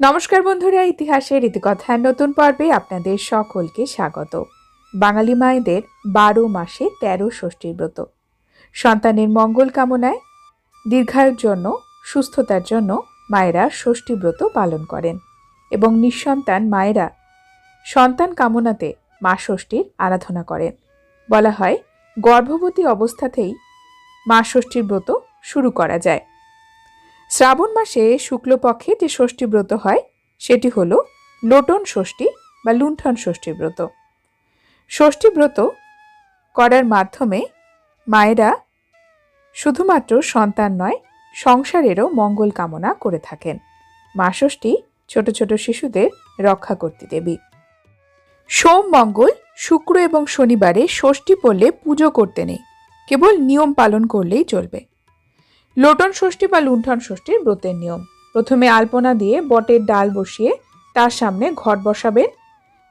নমস্কার বন্ধুরা ইতিহাসের রীতিকথার নতুন পর্বে আপনাদের সকলকে স্বাগত। বাঙালি মায়েদের বারো মাসে তেরো ষষ্ঠীর ব্রত। সন্তানের মঙ্গল কামনায়, দীর্ঘায়ুর জন্য, সুস্থতার জন্য মায়েরা ষষ্ঠী ব্রত পালন করেন এবং নিঃসন্তান মায়েরা সন্তান কামনাতে মা ষষ্ঠীর আরাধনা করেন। বলা হয়, গর্ভবতী অবস্থাতেই মা ষষ্ঠীর ব্রত শুরু করা যায়। শ্রাবণ মাসে শুক্লপক্ষে যে ষষ্ঠী ব্রত হয়, সেটি হল লোটন ষষ্ঠী বা লুণ্ঠন ষষ্ঠী ব্রত। ষষ্ঠী ব্রত করার মাধ্যমে মায়েরা শুধুমাত্র সন্তান নয়, সংসারেরও মঙ্গল কামনা করে থাকেন। মা ষষ্ঠী ছোট ছোট শিশুদের রক্ষা করতে দেবী। সোম, মঙ্গল, শুক্র এবং শনিবারে ষষ্ঠী পড়লে পুজো করতে নেই। কেবল নিয়ম পালন করলেই চলবে। লোটন ষষ্ঠী বা লুণ্ঠন ষষ্ঠীর ব্রতের নিয়ম। প্রথমে আলপনা দিয়ে বটের ডাল বসিয়ে তার সামনে ঘট বসাবেন।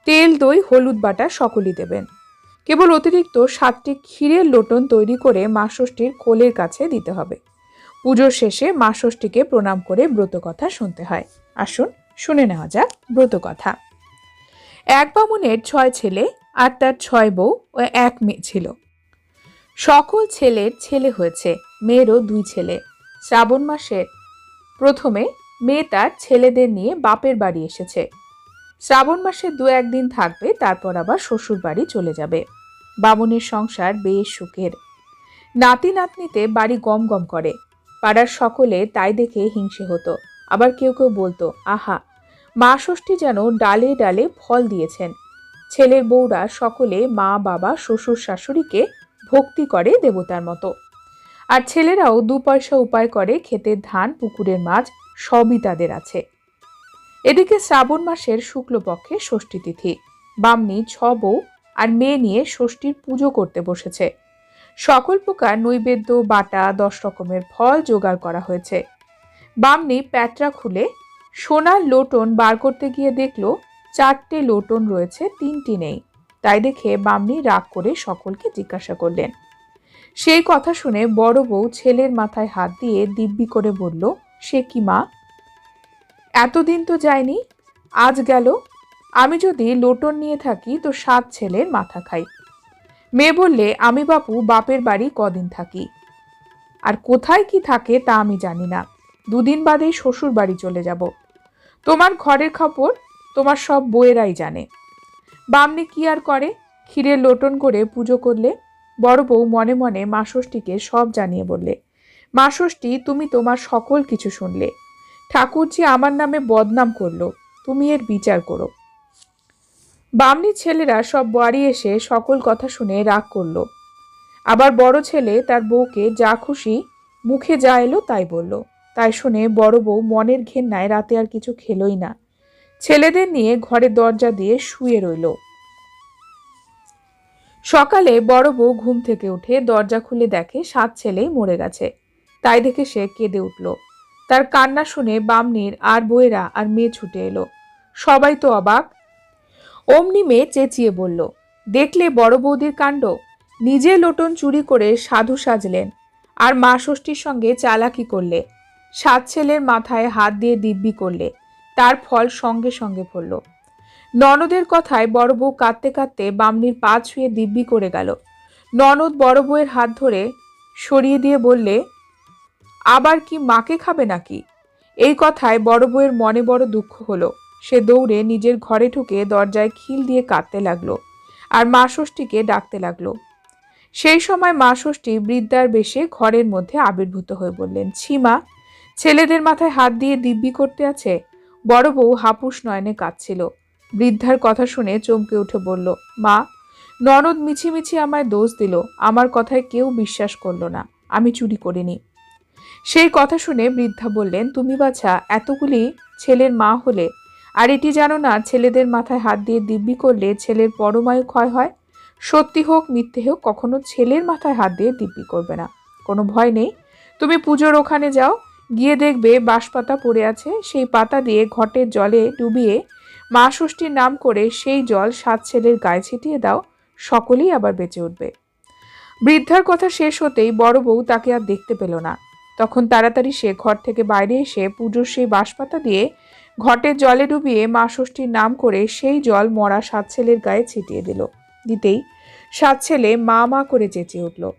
তেল, দই, হলুদ বাটা সকলই দেবেন। কেবল অতিরিক্ত সাতটি ক্ষীরের লোটন তৈরি করে মা ষষ্ঠীর কোলের কাছে দিতে হবে। পুজোর শেষে মা ষষ্ঠীকে প্রণাম করে ব্রত কথা শুনতে হয়। আসুন, শুনে নেওয়া যাক ব্রত কথা এক বামুনের ছয় ছেলে আর তার ছয় বউ ও এক মেয়ে ছিল। সকল ছেলের ছেলে হয়েছে। মেয়েরও দুই ছেলে। শ্রাবণ মাসের প্রথমে মেয়ে তার ছেলেদের নিয়ে বাপের বাড়ি এসেছে। শ্রাবণ মাসে দু একদিন থাকবে, তারপর আবার শ্বশুর বাড়ি চলে যাবে। বামুনের সংসার বেশ সুখের। নাতি নাতনিতে বাড়ি গম গম করে। পাড়ার সকলে তাই দেখে হিংসে হতো। আবার কেউ কেউ বলতো, আহা, মা ষষ্ঠী যেন ডালে ডালে ফল দিয়েছেন। ছেলের বউরা সকলে মা, বাবা, শ্বশুর, শাশুড়িকে ভক্তি করে দেবতার মতো। আর ছেলেরাও দু পয়সা উপায় করে ক্ষেতের ধান, পুকুরের মাছ, সবই তাদের আছে। এদিকে শ্রাবণ মাসের শুক্লপক্ষে ষষ্ঠী তিথি। বামনি ছ বউ আর মেয়ে নিয়ে ষষ্ঠীর পুজো করতে বসেছে। সকল প্রকার নৈবেদ্য, বাটা, দশ রকমের ফল জোগাড় করা হয়েছে। বামনি প্যাটরা খুলে সোনার লোটন বার করতে গিয়ে দেখল চারটে লোটন রয়েছে, তিনটি নেই। তাই দেখে বামনি রাগ করে সকলকে জিজ্ঞাসা করলেন সেই কথা শুনে বড় বউ ছেলের মাথায় হাত দিয়ে দিব্যি করে বলল, সে কি মা? এতদিন তো যায়নি, আজ গেল। আমি যদি লোটন নিয়ে থাকি তো সাত ছেলের মাথা খাই। মেয়ে বললে, আমি বাপু, বাপের বাড়ি কদিন থাকি। আর কোথায় কি থাকে তা আমি জানি না। দুদিন বাদেই শ্বশুর বাড়ি চলে যাব। তোমার ঘরের খবর তোমার সব বউয়েরাই জানে। বামনি কি আর করে? ক্ষীরের লোটন করে পুজো করলে বড় বউ মনে মনে মা ষষ্ঠীকে সব জানিয়ে বললে মা ষষ্ঠী তুমি তোমার সকল কিছু শুনলে। ঠাকুরজি আমার নামে বদনাম করল, তুমি এর বিচার করো। বামনি ছেলেরা সব বাড়ি এসে সকল কথা শুনে রাগ করল। আবার বড় ছেলে তার বউকে যা খুশি মুখে যা এলো তাই বলল। তাই শুনে বড় বউ মনের ঘেন্নায় রাতে আর কিছু খেলোই না। ছেলেদের নিয়ে ঘরের দরজা দিয়ে শুয়ে রইল। সকালে বড় বউ ঘুম থেকে উঠে দরজা খুলে দেখে সাত ছেলেই মরে গেছে। তাই দেখে সে কেঁদে উঠল। তার কান্না শুনে বামনির আর বইয়েরা আর মেয়ে ছুটে এলো। সবাই তো অবাক। অমনি মেয়ে চেঁচিয়ে বলল, দেখলে বড় বৌদির কাণ্ড? নিজে লোটন চুরি করে সাধু সাজলেন। আর মা ষষ্ঠীর সঙ্গে চালাকি করলে। সাত ছেলের মাথায় হাত দিয়ে দিব্যি করলে। তার ফল সঙ্গে সঙ্গে পড়ল ননদের কথায় বড় বউ কাঁদতে কাঁদতে বামনির পা ছুঁয়ে দিব্যি করে গেল। ননদ বড় বউয়ের হাত ধরে সরিয়ে দিয়ে বললে, আবার কি মাকে খাবে নাকি? এই কথায় বড় বউয়ের মনে বড় দুঃখ হলো। সে দৌড়ে নিজের ঘরে ঢুকে দরজায় খিল দিয়ে কাঁদতে লাগল আর মা ষষ্ঠীকে ডাকতে লাগল। সেই সময় মা ষষ্ঠী বৃদ্ধার বেশে ঘরের মধ্যে আবির্ভূত হয়ে বললেন ছিমা ছেলেদের মাথায় হাত দিয়ে দিব্যি করতে আছে? বড় বউ হাপুস নয়নে কাঁদছিল। বৃদ্ধার কথা শুনে চমকে উঠে বলল, মা, ননদ মিছিমিছি আমায় দোষ দিল। আমার কথায় কেউ বিশ্বাস করল না। আমি চুরি করিনি। সেই কথা শুনে বৃদ্ধা বললেন, তুমি বাছা, এতগুলি ছেলের মা হলে, আর এটি জানো না, ছেলেদের মাথায় হাত দিয়ে দিব্যি করলে ছেলের পরমায়ু ক্ষয় হয়? সত্যি হোক, মিথ্যে হোক, কখনো ছেলের মাথায় হাত দিয়ে দিব্যি করবে না। কোনো ভয় নেই। তুমি পুজোর ওখানে যাও, গিয়ে দেখবে বাঁশপাতা পড়ে আছে। সেই পাতা দিয়ে ঘটের জলে ডুবিয়ে মা ষষ্ঠীর নাম করে সেই জল সাত ছেলের গায়ে ছিটিয়ে দাও, সকলেই আবার বেঁচে উঠবে। বৃদ্ধার কথা শেষ হতেই বড় বউ তাকে আর দেখতে পেল না। তখন তাড়াতাড়ি সে ঘর থেকে বাইরে এসে পুজোর সেই বাঁশপাতা দিয়ে ঘটে জলে ডুবিয়ে মা ষষ্ঠীর নাম করে সেই জল মরা সাত ছেলের গায়ে ছিটিয়ে দিল। দিতেই সাত ছেলে মা মা করে চেঁচিয়ে উঠল।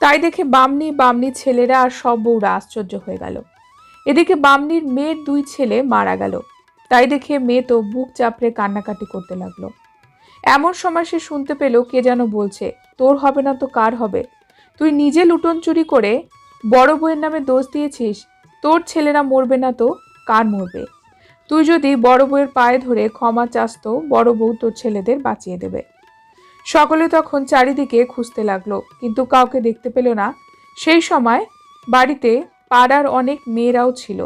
তাই দেখে বামনি বামনি ছেলেরা আর সব বউরা আশ্চর্য হয়ে গেল। এদিকে বামনির মেয়ের দুই ছেলে মারা গেল। তাই দেখে মেয়ে তো বুক চাপড়ে কান্নাকাটি করতে লাগল। এমন সময় সে শুনতে পেল কে যেন বলছে, তোর হবে না তো কার হবে? তুই নিজে লুটন চুরি করে বড় বউয়ের নামে দোষ দিয়েছিস, তোর ছেলেরা মরবে না তো? কার মরবে? তুই যদি বড় বউয়ের পায়ে ধরে ক্ষমা চাস তো বড় বউ তোর ছেলেদের বাঁচিয়ে দেবে সকলে তখন চারিদিকে খুঁজতে লাগল, কিন্তু কাউকে দেখতে পেল না। সেই সময় বাড়িতে পাড়ার অনেক মেয়েরাও ছিল।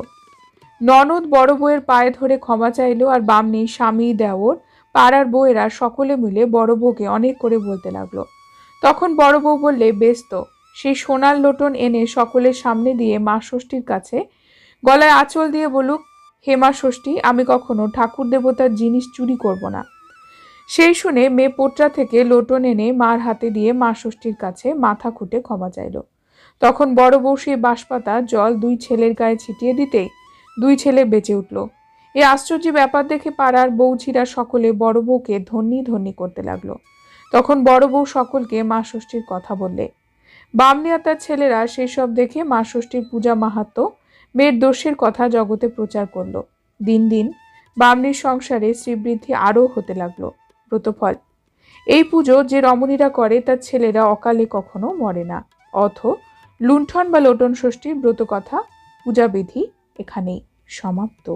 ননদ বড় বউয়ের পায়ে ধরে ক্ষমা চাইলো আর বামনি স্বামী দেওর। পাড়ার বউয়েরা সকলে মিলে বড় বউকে অনেক করে বলতে লাগল। তখন বড় বউ বললে বেশ তো সেই সোনার লোটন এনে সকলের সামনে দিয়ে মা ষষ্ঠীর কাছে গলায় আঁচল দিয়ে বলুক, হে মা ষষ্ঠী, আমি কখনো ঠাকুর দেবতার জিনিস চুরি করব না সেই শুনে মেয়ে পোটরা থেকে লোটন এনে মার হাতে দিয়ে মা ষষ্ঠীর কাছে মাথা খুঁটে ক্ষমা চাইল। তখন বড় বউ সেই বাঁশপাতা জল দুই ছেলের গায়ে ছিটিয়ে দিতেই দুই ছেলে বেঁচে উঠল। এই আশ্চর্য ব্যাপার দেখে পাড়ার বউঝিরা সকলে বড় বউকে ধন্যি ধন্যি করতে লাগল। তখন বড় বউ সকলকে মা ষষ্ঠীর কথা বললে। বামনি আর তার ছেলেরা সেসব দেখে মা ষষ্ঠীর পূজা মাহাত্ম, মেয়ের দোষের কথা জগতে প্রচার করল। দিন দিন বামনির সংসারে শ্রীবৃদ্ধি আরও হতে লাগল। ব্রতফল, এই পুজো যে রমণীরা করে তার ছেলেরা অকালে কখনো মরে না। অথ লুণ্ঠন বা লোটন ষষ্ঠীর ব্রত কথা পূজাবিধি এখানেই সমাপ্ত।